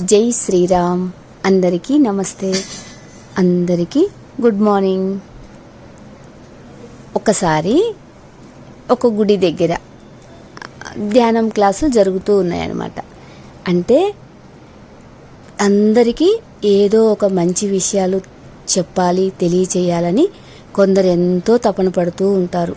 జై శ్రీరామ్. అందరికీ నమస్తే. అందరికీ గుడ్ మార్నింగ్. ఒకసారి ఒక గుడి దగ్గర ధ్యానం క్లాసు జరుగుతూ ఉన్నాయన్నమాట. అంటే అందరికీ ఏదో ఒక మంచి విషయాలు చెప్పాలి తెలియచేయాలని కొందరు ఎంతో తపన పడుతూ ఉంటారు.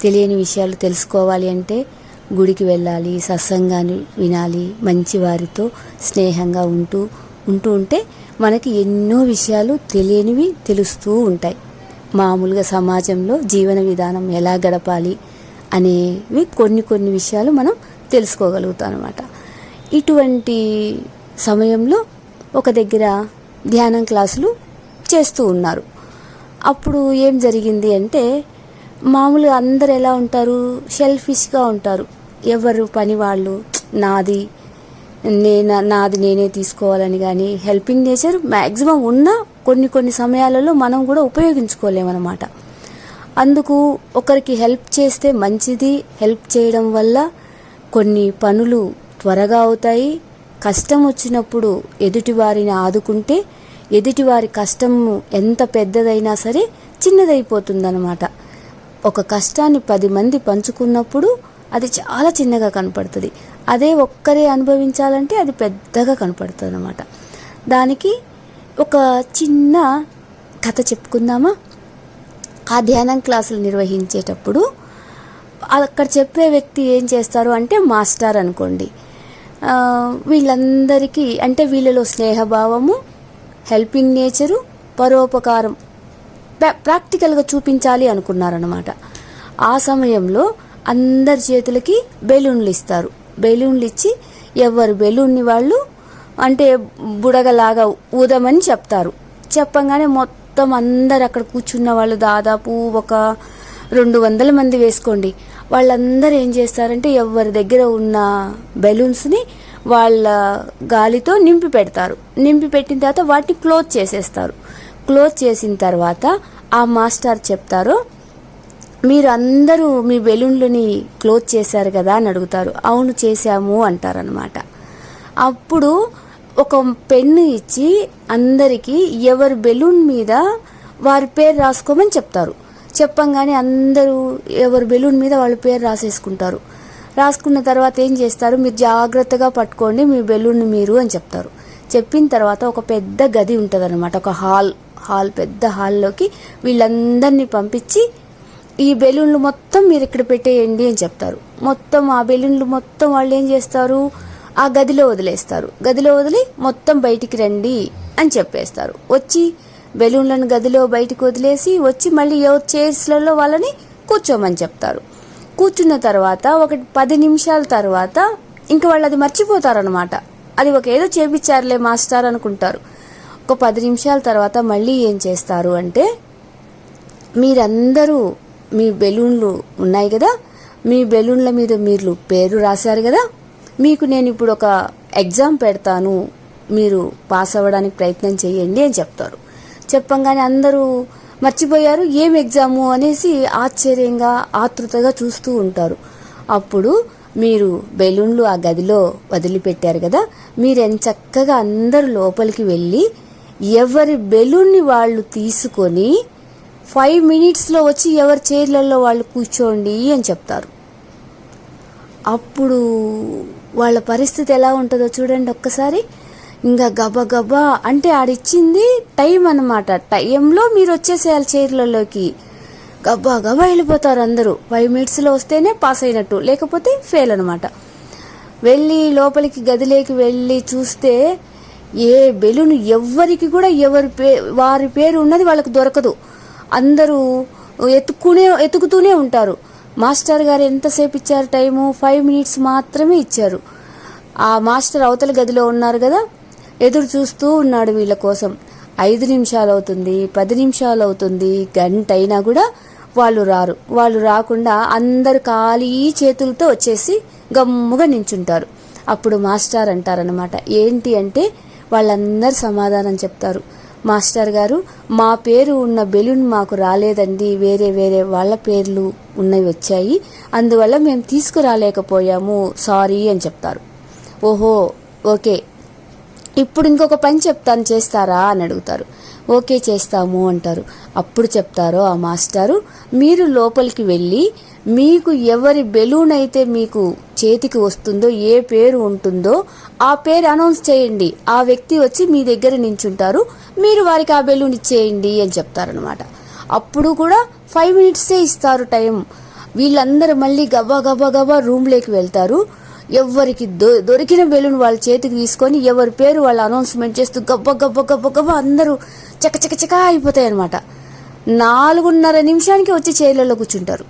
తెలియని విషయాలు తెలుసుకోవాలి అంటే గుడికి వెళ్ళాలి సత్సంగాన్ని వినాలి మంచి వారితో స్నేహంగా ఉంటూ ఉంటూ ఉంటే మనకి ఎన్నో విషయాలు తెలియనివి తెలుస్తూ ఉంటాయి. మామూలుగా సమాజంలో జీవన విధానం ఎలా గడపాలి అనేవి కొన్ని కొన్ని విషయాలు మనం తెలుసుకోగలుగుతాం అనమాట ఇటువంటి సమయంలో ఒక దగ్గర ధ్యానం క్లాసులు చేస్తూ ఉన్నారు. అప్పుడు ఏం జరిగింది అంటే మామూలుగా అందరు ఎలా ఉంటారు? షెల్ఫిష్గా ఉంటారు. ఎవరు పని వాళ్ళు? నాది నేను నాది నేనే తీసుకోవాలని కానీ హెల్పింగ్ నేచర్ మ్యాక్సిమం ఉన్న కొన్ని కొన్ని సమయాలలో మనం కూడా ఉపయోగించుకోలేమన్నమాట. అందుకు ఒకరికి హెల్ప్ చేస్తే మంచిది. హెల్ప్ చేయడం వల్ల కొన్ని పనులు త్వరగా అవుతాయి. కష్టం వచ్చినప్పుడు ఎదుటివారిని ఆదుకుంటే ఎదుటివారి కష్టము ఎంత పెద్దదైనా సరే చిన్నదైపోతుందన్నమాట. ఒక కష్టాన్ని పది మంది పంచుకున్నప్పుడు అది చాలా చిన్నగా కనపడుతుంది. అదే ఒక్కరే అనుభవించాలంటే అది పెద్దగా కనపడుతుంది అనమాట దానికి ఒక చిన్న కథ చెప్పుకుందామా? ఆ ధ్యానం క్లాసులు నిర్వహించేటప్పుడు అక్కడ చెప్పే వ్యక్తి ఏం చేస్తారు అంటే మాస్టర్ అనుకోండి. వీళ్ళందరికీ అంటే వీళ్ళలో స్నేహభావము హెల్పింగ్ నేచరు పరోపకారం ప్రాక్టికల్గా చూపించాలి అనుకున్నారనమాట ఆ సమయంలో అందరి చేతులకి బెలూన్లు ఇస్తారు. బెలూన్లు ఇచ్చి ఎవరు బెలూన్ని వాళ్ళు అంటే బుడగలాగా ఊదమని చెప్తారు. చెప్పంగానే మొత్తం అందరు అక్కడ కూర్చున్న వాళ్ళు దాదాపు ఒక రెండు వందల మంది వేసుకోండి. వాళ్ళందరూ ఏం చేస్తారంటే ఎవరి దగ్గర ఉన్న బెలూన్స్ని వాళ్ళ గాలితో నింపి పెడతారు. నింపి పెట్టిన తర్వాత వాటిని క్లోజ్ చేసేస్తారు. క్లోజ్ చేసిన తర్వాత ఆ మాస్టర్ చెప్తారు మీరు అందరూ మీ బెలూన్లని క్లోజ్ చేశారు కదా అని అడుగుతారు. అవును చేశాము అంటారనమాట అప్పుడు ఒక పెన్ను ఇచ్చి అందరికీ ఎవరి బెలూన్ మీద వారి పేరు రాసుకోమని చెప్తారు. చెప్పంగానే అందరూ ఎవరి బెలూన్ మీద వాళ్ళ పేరు రాసేసుకుంటారు. రాసుకున్న తర్వాత ఏం చేస్తారు? మీరు జాగ్రత్తగా పట్టుకోండి మీ బెలూన్ మీరు అని చెప్తారు. చెప్పిన తర్వాత ఒక పెద్ద గది ఉంటుంది ఒక హాల్ హాల్ పెద్ద హాల్లోకి వీళ్ళందరినీ పంపించి ఈ బెలూన్లు మొత్తం మీరు ఇక్కడ పెట్టేయండి అని చెప్తారు. మొత్తం ఆ బెలూన్లు మొత్తం వాళ్ళు ఏం చేస్తారు? ఆ గదిలో వదిలేస్తారు. గదిలో వదిలి మొత్తం బయటికి రండి అని చెప్పేస్తారు. వచ్చి బెలూన్లను గదిలో బయటికి వదిలేసి వచ్చి మళ్ళీ ఎవరి చైర్స్లలో వాళ్ళని కూర్చోమని చెప్తారు. కూర్చున్న తర్వాత ఒక పది నిమిషాల తర్వాత ఇంక వాళ్ళు అది మర్చిపోతారనమాట అది ఒక ఏదో చేపించారులే మాస్టర్ అనుకుంటారు. ఒక పది నిమిషాల తర్వాత మళ్ళీ ఏం చేస్తారు అంటే మీరందరూ మీ బెలూన్లు ఉన్నాయి కదా మీ బెలూన్ల మీద మీరు పేరు రాశారు కదా మీకు నేను ఇప్పుడు ఒక ఎగ్జామ్ పెడతాను మీరు పాస్ అవ్వడానికి ప్రయత్నం చేయండి అని చెప్తారు. చెప్పంగానే అందరూ మర్చిపోయారు ఏం ఎగ్జాము అనేసి ఆశ్చర్యంగా ఆతృతగా చూస్తూ ఉంటారు. అప్పుడు మీరు బెలూన్లు ఆ గదిలో వదిలిపెట్టారు కదా మీరు చక్కగా అందరూ లోపలికి వెళ్ళి ఎవరి బెలూన్ని వాళ్ళు తీసుకొని ఫైవ్ మినిట్స్లో వచ్చి ఎవరి చైర్లలో వాళ్ళు కూర్చోండి అని చెప్తారు. అప్పుడు వాళ్ళ పరిస్థితి ఎలా ఉంటుందో చూడండి ఒక్కసారి. ఇంకా గబగబా అంటే ఆడిచ్చింది టైం అన్నమాట. టైంలో మీరు వచ్చేసేయాలి చైర్లలోకి. గబా గబా వెళ్ళిపోతారు అందరూ. ఫైవ్ మినిట్స్లో వస్తేనే పాస్ అయినట్టు లేకపోతే ఫెయిల్ అనమాట వెళ్ళి లోపలికి గదిలోకి వెళ్ళి చూస్తే ఏ బెలూన్ ఎవ్వరికి కూడా ఎవరి పే వారి పేరు ఉన్నది వాళ్ళకి దొరకదు. అందరూ ఎత్తుకునే ఎతుకుతూనే ఉంటారు. మాస్టర్ గారు ఎంతసేపు ఇచ్చారు టైము? ఫైవ్ మినిట్స్ మాత్రమే ఇచ్చారు. ఆ మాస్టర్ అవతల గదిలో ఉన్నారు కదా? ఎదురు చూస్తూ ఉన్నాడు వీళ్ళ కోసం. ఐదు నిమిషాలు అవుతుంది పది నిమిషాలు అవుతుంది గంట అయినా కూడా వాళ్ళు రారు. వాళ్ళు రాకుండా అందరు ఖాళీ చేతులతో వచ్చేసి గమ్ముగా నించుంటారు. అప్పుడు మాస్టర్ అంటారనమాట ఏంటి అంటే వాళ్ళందరు సమాధానం చెప్తారు. మాస్టర్ గారు మా పేరు ఉన్న బెలూన్ మాకు రాలేదండి వేరే వేరే వాళ్ళ పేర్లు ఉన్నవి వచ్చాయి అందువల్ల మేము తీసుకురాలేకపోయాము సారీ అని చెప్తారు. ఓహో ఓకే. ఇప్పుడు ఇంకొక పని చెప్తాను చేస్తారా అని అడుగుతారు. ఓకే చేస్తాము అంటారు. అప్పుడు చెప్తారో ఆ మాస్టారు మీరు లోపలికి వెళ్ళి మీకు ఎవరి బెలూన్ అయితే మీకు చేతికి వస్తుందో ఏ పేరు ఉంటుందో ఆ పేరు అనౌన్స్ చేయండి. ఆ వ్యక్తి వచ్చి మీ దగ్గర నించుంటారు. మీరు వారికి ఆ బెలూన్ ఇచ్చేయండి అని చెప్తారనమాట అప్పుడు కూడా ఫైవ్ మినిట్సే ఇస్తారు టైం. వీళ్ళందరూ మళ్ళీ గబా గబా గబా రూమ్లోకి వెళ్తారు. ఎవరికి దొ దొరికిన బెలూన్ వాళ్ళ చేతికి తీసుకొని ఎవరి పేరు వాళ్ళు అనౌన్స్మెంట్ చేస్తూ గబ్బ గబ్బ గబ్బ గబ్బ అందరూ చక చక చక అయిపోతాయి అనమాట నాలుగున్నర నిమిషానికి వచ్చి చైర్లలో కూర్చుంటారు.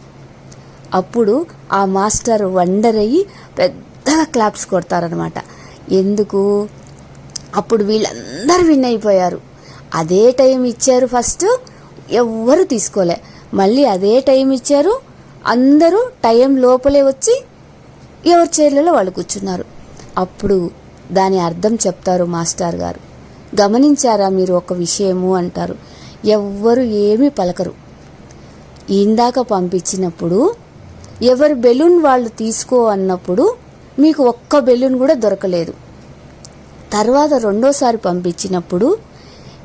అప్పుడు ఆ మాస్టర్ వండర్ అయ్యి పెద్దగా క్లాప్స్ కొడతారనమాట. ఎందుకు? అప్పుడు వీళ్ళందరూ విన్ అయిపోయారు. అదే టైం ఇచ్చారు ఫస్ట్ ఎవ్వరు తీసుకోలే. మళ్ళీ అదే టైం ఇచ్చారు అందరూ టైం లోపలే వచ్చి ఎవరి చైర్లలో వాళ్ళు కూర్చున్నారు. అప్పుడు దాని అర్థం చెప్తారు మాస్టర్ గారు. గమనించారా మీరు ఒక విషయము అంటారు. ఎవ్వరు ఏమీ పలకరు. ఇందాక పంపించినప్పుడు ఎవరి బెలూన్ వాళ్ళు తీసుకో అన్నప్పుడు మీకు ఒక్క బెలూన్ కూడా దొరకలేదు. తర్వాత రెండోసారి పంపించినప్పుడు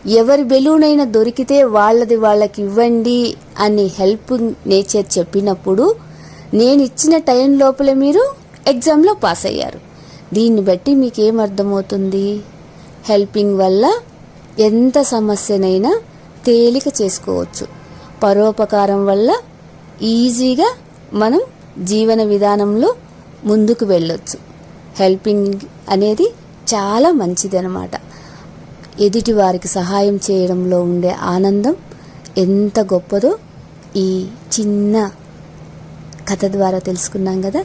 ఎవరి బెలూన్ అయినా దొరికితే వాళ్ళది వాళ్ళకి ఇవ్వండి అని హెల్ప్ నేచర్ చెప్పినప్పుడు నేను ఇచ్చిన టైం లోపలే మీరు ఎగ్జామ్లో పాస్ అయ్యారు. దీన్ని బట్టి మీకు ఏం అర్థమవుతుంది? హెల్పింగ్ వల్ల ఎంత సమస్యనైనా తేలిక చేసుకోవచ్చు. పరోపకారం వల్ల ఈజీగా మనం జీవన విధానంలో ముందుకు వెళ్ళొచ్చు. హెల్పింగ్ అనేది చాలా మంచిది అనమాట ఎదుటి వారికి సహాయం చేయడంలో ఉండే ఆనందం ఎంత గొప్పదో ఈ చిన్న కథ ద్వారా తెలుసుకున్నాం కదా.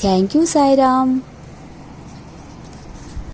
Thank you Sairam.